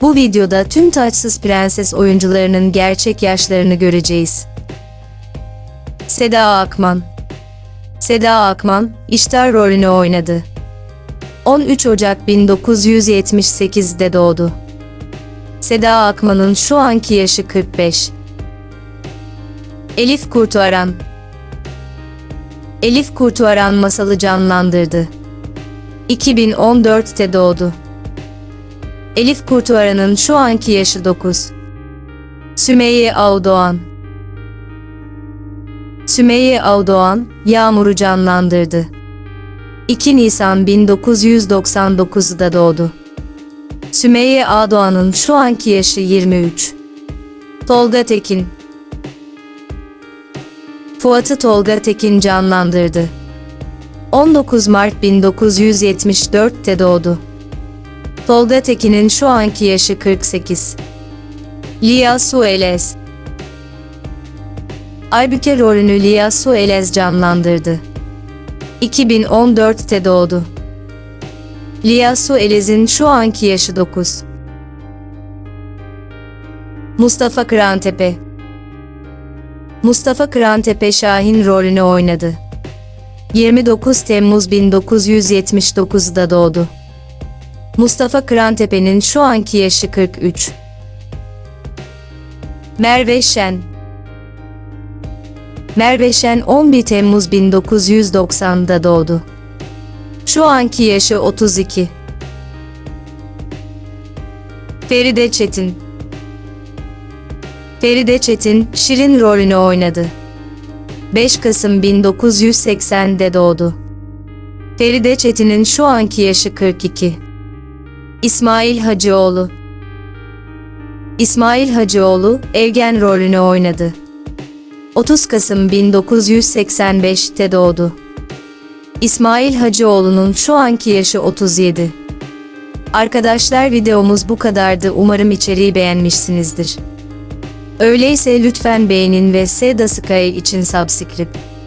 Bu videoda tüm taçsız prenses oyuncularının gerçek yaşlarını göreceğiz. Seda Akman Seda Akman, İştar rolünü oynadı. 13 Ocak 1978'de doğdu. Seda Akman'ın şu anki yaşı 45. Elif Kurtuaran Elif Kurtuaran masalı canlandırdı. 2014'te doğdu. Elif Kurtuaran'ın şu anki yaşı 9. Sümeyye Avdoğan Sümeyye Avdoğan, Yağmur'u canlandırdı. 2 Nisan 1999'da doğdu. Sümeyye Ağdoğan'ın şu anki yaşı 23. Tolga Tekin Fuat'ı Tolga Tekin canlandırdı. 19 Mart 1974'te doğdu. Tolga Tekin'in şu anki yaşı 48. Lia Suelez Aybüke rolünü Lia Suelez canlandırdı. 2014'te doğdu. Lia Suelez'in şu anki yaşı 9. Mustafa Kırantepe Mustafa Kırantepe Şahin rolünü oynadı. 29 Temmuz 1979'da doğdu. Mustafa Kırantepe'nin şu anki yaşı 43. Merve Şen Merve Şen 11 Temmuz 1990'da doğdu. Şu anki yaşı 32. Feride Çetin Feride Çetin, Şirin rolünü oynadı. 5 Kasım 1980'de doğdu. Feride Çetin'in şu anki yaşı 42. İsmail Hacıoğlu İsmail Hacıoğlu, Evgen rolünü oynadı. 30 Kasım 1985'te doğdu. İsmail Hacıoğlu'nun şu anki yaşı 37. Arkadaşlar videomuz bu kadardı. Umarım içeriği beğenmişsinizdir. Öyleyse lütfen beğenin ve Seda Sky için subscribe.